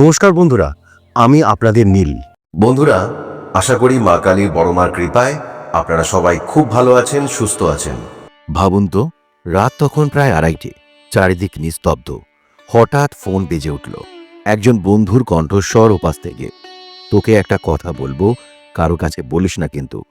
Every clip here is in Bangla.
নমস্কার বন্ধুরা আমি আপনাদের নীল। বন্ধুরা আশা করি মা কালীর বড়মার কৃপায় আপনারা সবাই খুব ভালো আছেন সুস্থ আছেন। ভাবুন তো রাত তখন প্রায় আড়াইটে চারিদিক নিস্তব্ধ। হঠাৎ ফোন বেজে উঠল। একজন বন্ধুর কণ্ঠস্বর ওপাশ থেকে। তোকে একটা কথা বলব কারও কাছে বলিস না কিন্তু।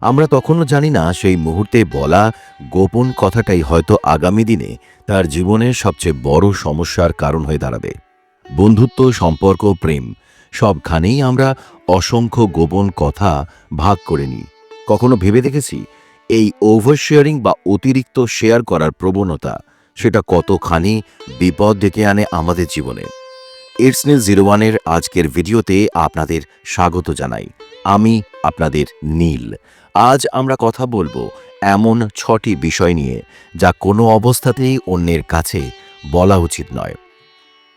আমরা তখনও জানি না সেই মুহূর্তে বলা গোপন কথাটাই হয়তো আগামী দিনে তার জীবনের সবচেয়ে বড় সমস্যার কারণ হয়ে দাঁড়াবে। বন্ধুত্ব, সম্পর্ক, প্রেম, সবখানেই আমরা অসংখ্য গোপন কথা ভাগ করে নিই। কখনো ভেবে দেখেছি? এই ওভারশেয়ারিং বা অতিরিক্ত শেয়ার করার প্রবণতা, সেটা কতখানি বিপদ ডেকে আনে আমাদের জীবনে? ইটসনেল জিরো ওয়ানের আজকের ভিডিওতে আপনাদের স্বাগত জানাই। আমি আপনাদের নীল। আজ আমরা কথা বলব এমন ছটি বিষয় নিয়ে, যা কোনো অবস্থাতেই অন্যের কাছে বলা উচিত নয়।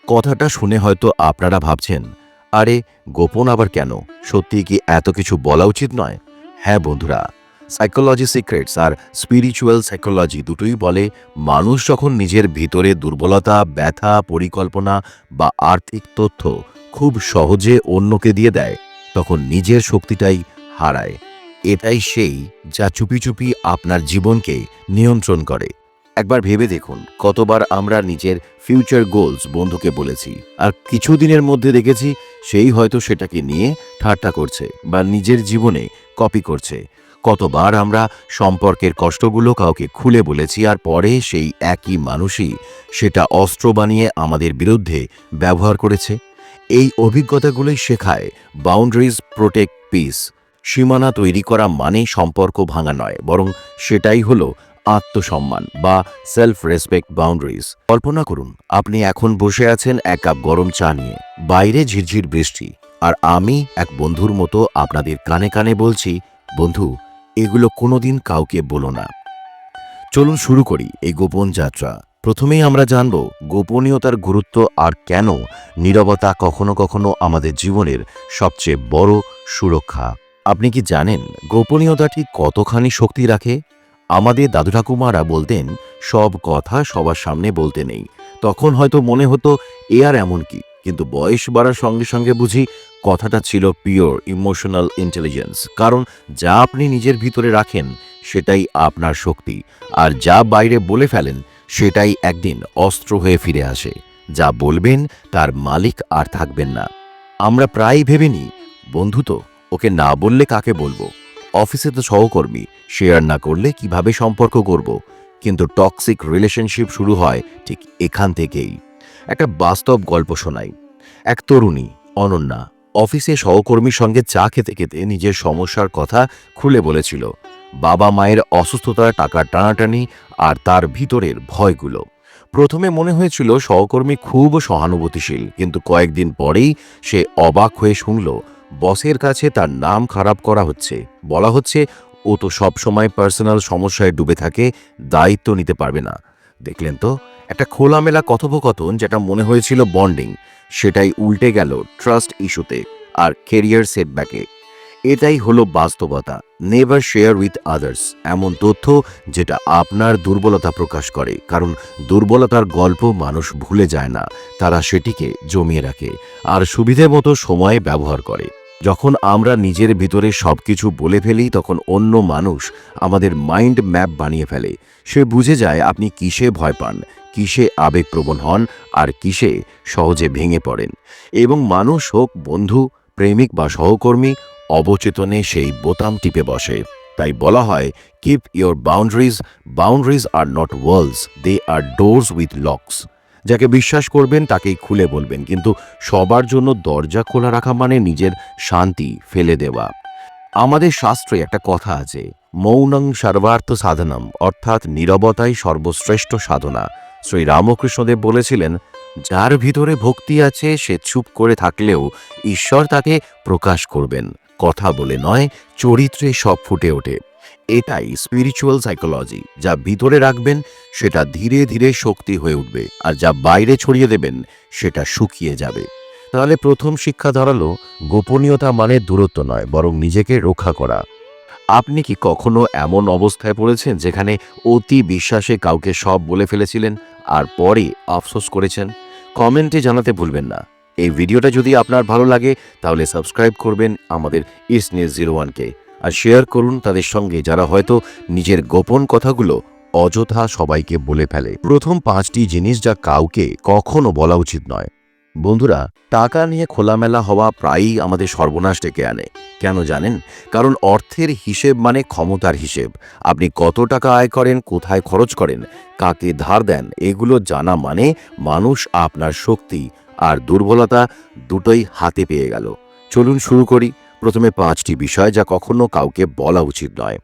কথাটা শুনে হয়তো আপনারা ভাবছেন, আরে, গোপন আবার কেন? সত্যি কি এত কিছু বলা উচিত নয়? হ্যাঁ বন্ধুরা সাইকোলজি সিক্রেটস আর স্পিরিচুয়াল সাইকোলজি দুটোই বলে মানুষ যখন নিজের ভিতরে দুর্বলতা, ব্যথা, পরিকল্পনা বা আর্থিক তথ্য খুব সহজে অন্যকে দিয়ে দেয়, তখন নিজের শক্তিটাই হারায়। এটাই সেই যা চুপি চুপি আপনার জীবনকে নিয়ন্ত্রণ করে। একবার ভেবে দেখুন কতবার আমরা নিজের ফিউচার গোলস বন্ধুকে বলেছি। আর কিছুদিনের মধ্যে দেখেছি সেই হয়তো সেটাকে নিয়ে ঠাট্টা করছে বা নিজের জীবনে কপি করছে। কতবার আমরা সম্পর্কের কষ্টগুলো কাউকে খুলে বলেছি আর পরে সেই একই মানুষই সেটা অস্ত্র বানিয়ে আমাদের বিরুদ্ধে ব্যবহার করেছে। এই অভিজ্ঞতাগুলোই শেখায় বাউন্ডারিজ প্রোটেক্ট পিস সীমানা তৈরি করা মানেই সম্পর্ক ভাঙা নয়, বরং সেটাই হলো আত্মসম্মান বা সেলফ রেসপেক্ট বাউন্ডারিজ কল্পনা করুন, আপনি এখন বসে আছেন এক কাপ গরম চা নিয়ে। বাইরে ঝিরঝির বৃষ্টি। আর আমি এক বন্ধুর মতো আপনাদের কানে কানে বলছি, বন্ধু, এগুলো কোনোদিন কাউকে বলো না। চলুন শুরু করি এই গোপন যাত্রা। প্রথমেই আমরা জানব, গোপনীয়তার গুরুত্ব আর কেন নীরবতা কখনো কখনো আমাদের জীবনের সবচেয়ে বড় সুরক্ষা। আপনি কি জানেন গোপনীয়তাটি কতখানি শক্তি রাখে? আমাদের দাদু ঠাকুমারা বলতেন, সব কথা সবার সামনে বলতে নেই। তখন হয়তো মনে হতো, এ আর এমন কি? কিন্তু বয়স বাড়ার সঙ্গে সঙ্গে বুঝি, কথাটা ছিল পিওর ইমোশনাল ইন্টেলিজেন্স কারণ যা আপনি নিজের ভিতরে রাখেন, সেটাই আপনার শক্তি। আর যা বাইরে বলে ফেলেন, সেটাই একদিন অস্ত্র হয়ে ফিরে আসে। যা বলবেন, তার মালিক আর থাকবেন না। আমরা প্রায়ই ভেবে নিই, বন্ধু তো, ওকে না বললে কাকে বলব? অফিসে তো সহকর্মী শেয়ার না করলে কীভাবে সম্পর্ক করব? কিন্তু টক্সিক রিলেশনশিপ শুরু হয় ঠিক এখান থেকেই। একটা বাস্তব গল্প শোনাই। এক তরুণী, অনন্যা, অফিসে সহকর্মীর সঙ্গে চা খেতে খেতে নিজের সমস্যার কথা খুলে বলেছিল। বাবা মায়ের অসুস্থতা টাকার টানাটানি আর তার ভিতরের ভয়গুলো। প্রথমে মনে হয়েছিল সহকর্মী খুব সহানুভূতিশীল, কিন্তু কয়েকদিন পরেই সে অবাক হয়ে শুনল বসের কাছে তার নাম খারাপ করা হচ্ছে। বলা হচ্ছে, ও তো সবসময় পার্সোনাল সমস্যায় ডুবে থাকে, দায়িত্ব নিতে পারবে না। দেখলেন তো, একটা খোলামেলা কথোপকথন যেটা মনে হয়েছিল বন্ডিং সেটাই উল্টে গেল ট্রাস্ট ইস্যুতে আর কেরিয়ার সেটব্যাকে এটাই হলো বাস্তবতা নেভার শেয়ার উইথ আদার্স এমন তথ্য যেটা আপনার দুর্বলতা প্রকাশ করে, কারণ দুর্বলতার গল্প মানুষ ভুলে যায় না, তারা সেটিকে জমিয়ে রাখে, আর সুবিধে মতো সময়ে ব্যবহার করে। যখন আমরা নিজের ভিতরে সবকিছু বলে ফেলি, তখন অন্য মানুষ আমাদের মাইন্ড ম্যাপ বানিয়ে ফেলে। সে বুঝে যায় আপনি কিসে ভয় পান, কিসে আবেগপ্রবণ হন আর কিসে সহজে ভেঙে পড়েন। এবং মানুষ হোক বন্ধু, প্রেমিক বা সহকর্মী, অবচেতনে সেই বোতাম টিপে বসে। তাই বলা হয় keep your boundaries boundaries are not walls they are doors with locks যাকে বিশ্বাস করবেন তাকেই খুলে বলবেন, কিন্তু সবার জন্য দরজা খোলা রাখা মানে নিজের শান্তি ফেলে দেওয়া। আমাদের শাস্ত্রে একটা কথা আছে, মৌনং সর্বার্থ সাধনম, অর্থাৎ নীরবতাই সর্বশ্রেষ্ঠ সাধনা। শ্রী রামকৃষ্ণদেব বলেছিলেন, যার ভিতরে ভক্তি আছে, সে চুপ করে থাকলেও ঈশ্বর তাকে প্রকাশ করবেন। কথা বলে নয়, চরিত্রে সব ফুটে ওঠে। এটাই স্পিরিচুয়াল সাইকোলজি যা ভিতরে রাখবেন, সেটা ধীরে ধীরে শক্তি হয়ে উঠবে, আর যা বাইরে ছড়িয়ে দেবেন, সেটা শুকিয়ে যাবে। তাহলে প্রথম শিক্ষা ধরালো গোপনীয়তা মানে দূরত্ব নয়, বরং নিজেকে রক্ষা করা। আপনি কি কখনো এমন অবস্থায় পড়েছেন যেখানে অতি বিশ্বাসে কাউকে সব বলে ফেলেছিলেন, আর পরে আফসোস করেছেন? কমেন্টে জানাতে ভুলবেন না। এই ভিডিওটা যদি আপনার ভালো লাগে, তাহলে সাবস্ক্রাইব করবেন আমাদের ইস নিউজ জিরো ওয়ানকে আর শেয়ার করুন তাদের সঙ্গে, যারা হয়তো নিজের গোপন কথাগুলো অযথা সবাইকে বলে ফেলে। প্রথম পাঁচটি জিনিস যা কাউকে কখনো বলা উচিত নয়। বন্ধুরা, টাকা নিয়ে খোলামেলা হওয়া প্রায়ই আমাদের সর্বনাশ ডেকে আনে। কেন জানেন? কারণ অর্থের হিসেব মানে ক্ষমতার হিসেব। আপনি কত টাকা আয় করেন, কোথায় খরচ করেন, কাকে ধার দেন, এগুলো জানা মানে মানুষ আপনার শক্তি আর দুর্বলতা দুটোই হাতে পেয়ে গেল। চলুন শুরু করি। প্রথমে পাঁচটি বিষয় যা কখনো কাউকে বলা উচিত নয়।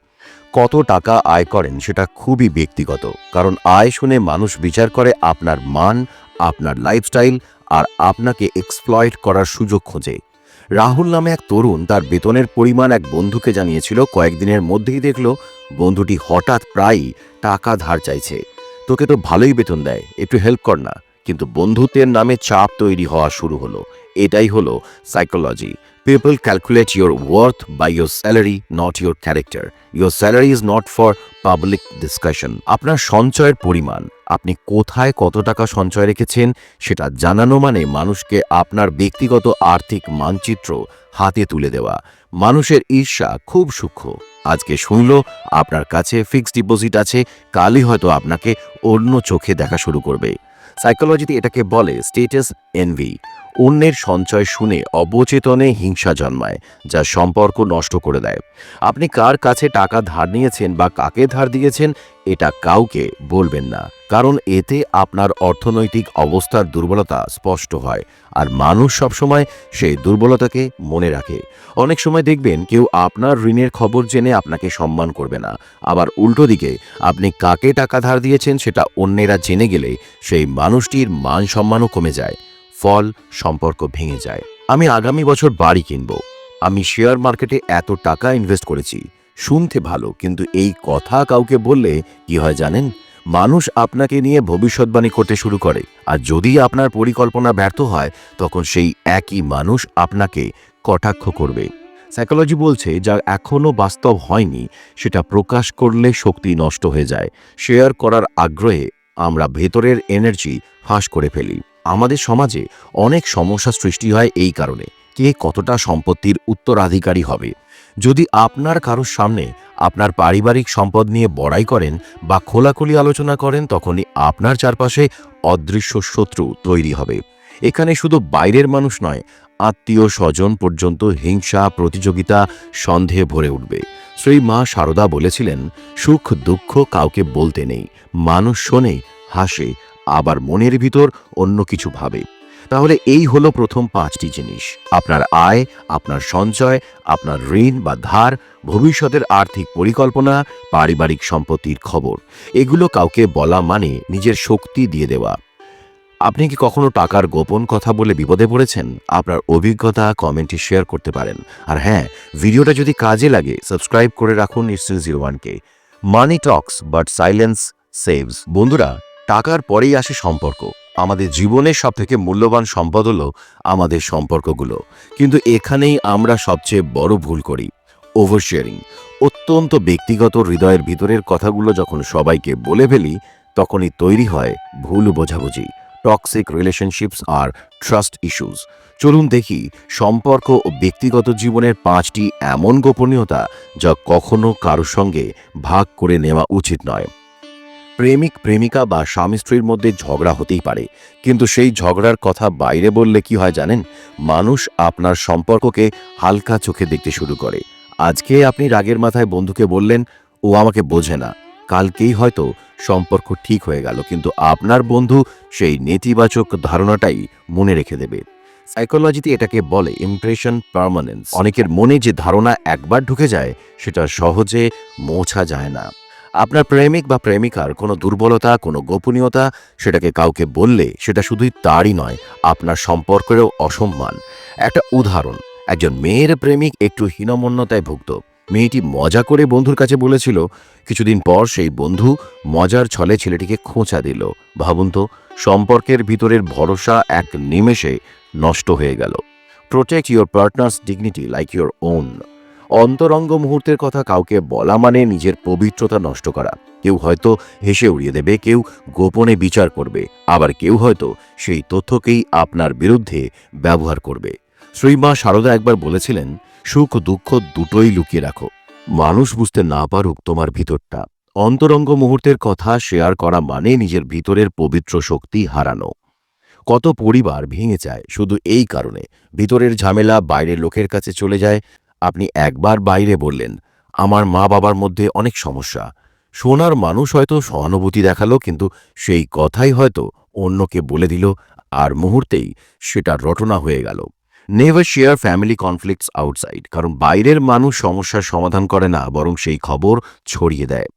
কত টাকা আয় করেন সেটা খুবই ব্যক্তিগত, কারণ আয় শুনে মানুষ বিচার করে আপনার মান, আপনার লাইফস্টাইল আর আপনাকে এক্সপ্লয়েট করার সুযোগ খোঁজে। রাহুল নামে এক তরুণ তার বেতনের পরিমাণ এক বন্ধুকে জানিয়েছিল, কয়েকদিনের মধ্যেই দেখল বন্ধুটি হঠাৎ প্রায়ই টাকা ধার চাইছে। তোকে তো ভালোই বেতন দেয়, একটু হেল্প কর না। কিন্তু বন্ধুত্বের নামে চাপ তৈরি হওয়া শুরু হলো। এটাই হলো psychology people calculate your worth by your salary not your character your salary is not for public discussion আপনার সঞ্চয়ের পরিমাণ। আপনি কোথায় কত টাকা সঞ্চয় রেখেছেন সেটা জানানো মানে মানুষকে আপনার ব্যক্তিগত আর্থিক মানচিত্র হাতে তুলে দেওয়া। মানুষের ঈর্ষা খুব সূক্ষ্ম। আজকে শুনল, আপনার কাছে ফিক্সড ডিপোজিট আছে, কালই হয়তো আপনাকে অন্য চোখে দেখা শুরু করবে। সাইকোলজিতে এটাকে বলে স্টেটাস এনভি, অন্যের সঞ্চয় শুনে অবচেতনে হিংসা জন্মায়, যা সম্পর্ক নষ্ট করে দেয়। আপনি কার কাছে টাকা ধার নিয়েছেন বা কাকে ধার দিয়েছেন, এটা কাউকে বলবেন না। কারণ এতে আপনার অর্থনৈতিক অবস্থার দুর্বলতা স্পষ্ট হয়, আর মানুষ সবসময় সেই দুর্বলতাকে মনে রাখে। অনেক সময় দেখবেন কেউ আপনার ঋণের খবর জেনে আপনাকে সম্মান করবে না। আবার উল্টো দিকে, আপনি কাকে টাকা ধার দিয়েছেন সেটা অন্যেরা জেনে গেলে সেই মানুষটির মান সম্মানও কমে যায়। ফল সম্পর্ক ভেঙে যায়। আমি আগামী বছর বাড়ি কিনব। আমি শেয়ার মার্কেটে এত টাকা ইনভেস্ট করেছি। শুনতে ভালো, কিন্তু এই কথা কাউকে বললে কি হয় জানেন? মানুষ আপনাকে নিয়ে ভবিষ্যৎবাণী করতে শুরু করে। আর যদি আপনার পরিকল্পনা ব্যর্থ হয়, তখন সেই একই মানুষ আপনাকে কটাক্ষ করবে। সাইকোলজি বলছে, যা এখনও বাস্তব হয়নি, সেটা প্রকাশ করলে শক্তি নষ্ট হয়ে যায়। শেয়ার করার আগ্রহে আমরা ভেতরের এনার্জি ফাঁস করে ফেলি। আমাদের সমাজে অনেক সমস্যা সৃষ্টি হয় এই কারণে। কে কতটা সম্পত্তির উত্তরাধিকারী হবে? যদি আপনার কারোর সামনে আপনার পারিবারিক সম্পদ নিয়ে বড়াই করেন বা খোলাখুলি আলোচনা করেন, তখনই আপনার চারপাশে অদৃশ্য শত্রু তৈরি হবে। এখানে শুধু বাইরের মানুষ নয়, আত্মীয় স্বজন পর্যন্ত হিংসা, প্রতিযোগিতা, সন্দেহে ভরে উঠবে। শ্রী মা সারদা বলেছিলেন, সুখ দুঃখ কাউকে বলতে নেই। মানুষ শোনে, হাসে আবার মনের ভিতর অন্য কিছু ভাবে। তাহলে এই হলো প্রথম পাঁচটি জিনিস। আপনার আয়, আপনার সঞ্চয়, আপনার ঋণ বা ধার, ভবিষ্যতের আর্থিক পরিকল্পনা, পারিবারিক সম্পত্তির খবর। এগুলো কাউকে বলা মানে নিজের শক্তি দিয়ে দেওয়া। আপনি কি কখনো টাকার গোপন কথা বলে বিপদে পড়েছেন? আপনার অভিজ্ঞতা কমেন্টে শেয়ার করতে পারেন। আর হ্যাঁ ভিডিওটা যদি কাজে লাগে, সাবস্ক্রাইব করে রাখুন নিশ্চয় জিরো ওয়ানকে। Money talks, but silence saves. বন্ধুরা টাকার পরেই আসে সম্পর্ক। আমাদের জীবনের সব থেকে মূল্যবান সম্পদ হলো আমাদের সম্পর্কগুলো। কিন্তু এখানেই আমরা সবচেয়ে বড় ভুল করি ওভারশেয়ারিং অত্যন্ত ব্যক্তিগত হৃদয়ের ভিতরের কথাগুলো যখন সবাইকে বলে ফেলি, তখনই তৈরি হয় ভুল বোঝাবুঝি টক্সিক রিলেশনশিপস আর ট্রাস্ট ইস্যুস চলুন দেখি সম্পর্ক ও ব্যক্তিগত জীবনের পাঁচটি এমন গোপনীয়তা যা কখনো কারোর সঙ্গে ভাগ করে নেওয়া উচিত নয়। প্রেমিক, প্রেমিকা বা স্বামী স্ত্রীর মধ্যে ঝগড়া হতেই পারে। কিন্তু সেই ঝগড়ার কথা বাইরে বললে কি হয় জানেন? মানুষ আপনার সম্পর্ককে হালকা চোখে দেখতে শুরু করে। আজকে আপনি রাগের মাথায় বন্ধুকে বললেন, ও আমাকে বোঝে না। কালকেই হয়তো সম্পর্ক ঠিক হয়ে গেল, কিন্তু আপনার বন্ধু সেই নেতিবাচক ধারণাটাই মনে রেখে দেবে। সাইকোলজিতে এটাকে বলে ইমপ্রেশন পারমানেন্স অনেকের মনে যে ধারণা একবার ঢুকে যায়, সেটা সহজে মোছা যায় না। আপনার প্রেমিক বা প্রেমিকার কোনো দুর্বলতা, কোনো গোপনীয়তা সেটাকে কাউকে বললে সেটা শুধুই তারই নয়, আপনার সম্পর্কেরও অসম্মান। একটা উদাহরণ, একজন মেয়ের প্রেমিক একটু হীনমন্যতায় ভুগত মেয়েটি মজা করে বন্ধুর কাছে বলেছিল, কিছুদিন পর সেই বন্ধু মজার ছলে ছেলেটিকে খোঁচা দিল। ভাবুন তো, সম্পর্কের ভিতরের ভরসা এক নিমেষে নষ্ট হয়ে গেল। Protect your partner's dignity like your own অন্তরঙ্গ মুহূর্তের কথা কাউকে বলা মানে নিজের পবিত্রতা নষ্ট করা। কেউ হয়তো হেসে উড়িয়ে দেবে, কেউ গোপনে বিচার করবে, আবার কেউ হয়তো সেই তথ্যকেই আপনার বিরুদ্ধে ব্যবহার করবে। শ্রীমা সারদা একবার বলেছিলেন, সুখ দুঃখ দুটোই লুকিয়ে রাখো। মানুষ বুঝতে না পারুক তোমার ভিতরটা। অন্তরঙ্গ মুহূর্তের কথা শেয়ার করা মানে নিজের ভিতরের পবিত্র শক্তি হারানো। কত পরিবার ভেঙে যায় শুধু এই কারণে। ভিতরের ঝামেলা বাইরের লোকের কাছে চলে যায় আপনি একবার বাইরে বললেন, আমার মা বাবার মধ্যে অনেক সমস্যা। সোনার মানুষ হয়তো সহানুভূতি দেখাল, কিন্তু সেই কথাই হয়তো অন্যকে বলে দিল, আর মুহূর্তেই সেটা রটনা হয়ে গেল। Never share family conflicts outside কারণ বাইরের মানুষ সমস্যার সমাধান করে না, বরং সেই খবর ছড়িয়ে দেয়।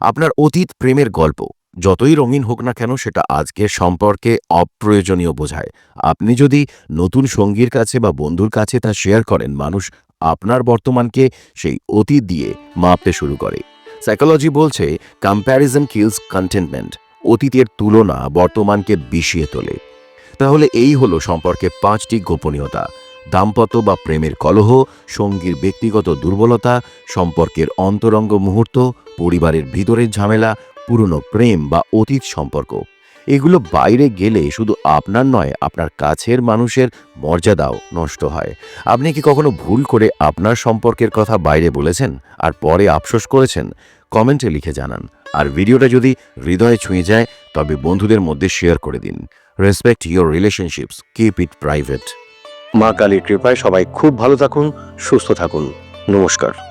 আপনার অতীত প্রেমের গল্প, যতই রঙিন হোক না কেন, সেটা আজকের সম্পর্কে অপ্রয়োজনীয় বোঝায়। আপনি যদি নতুন সঙ্গীর কাছে বা বন্ধুর কাছে তা শেয়ার করেন, মানুষ আপনার বর্তমানকে সেই অতীত দিয়ে মাপতে শুরু করে। সাইকোলজি বলছে কম্প্যারিজন কিলস কন্টেনমেন্ট অতীতের তুলনা বর্তমানকে বিষিয়ে তোলে। তাহলে এই হলো সম্পর্কে পাঁচটি গোপনীয়তা। দাম্পত্য বা প্রেমের কলহ, সঙ্গীর ব্যক্তিগত দুর্বলতা, সম্পর্কের অন্তরঙ্গ মুহূর্ত, পরিবারের ভিতরের ঝামেলা, পুরনো প্রেম বা অতীত সম্পর্ক। এগুলো বাইরে গেলে শুধু আপনার নয়, আপনার কাছের মানুষের মর্যাদাও নষ্ট হয়। আপনি কি কখনো ভুল করে আপনার সম্পর্কের কথা বাইরে বলেছেন আর পরে আফসোস করেছেন? কমেন্টে লিখে জানান। আর ভিডিওটা যদি হৃদয়ে ছুঁয়ে যায়, তবে বন্ধুদের মধ্যে শেয়ার করে দিন। Respect your relationships. Keep it private. মা কালীর কৃপায় সবাই খুব ভালো থাকুন, সুস্থ থাকুন। নমস্কার।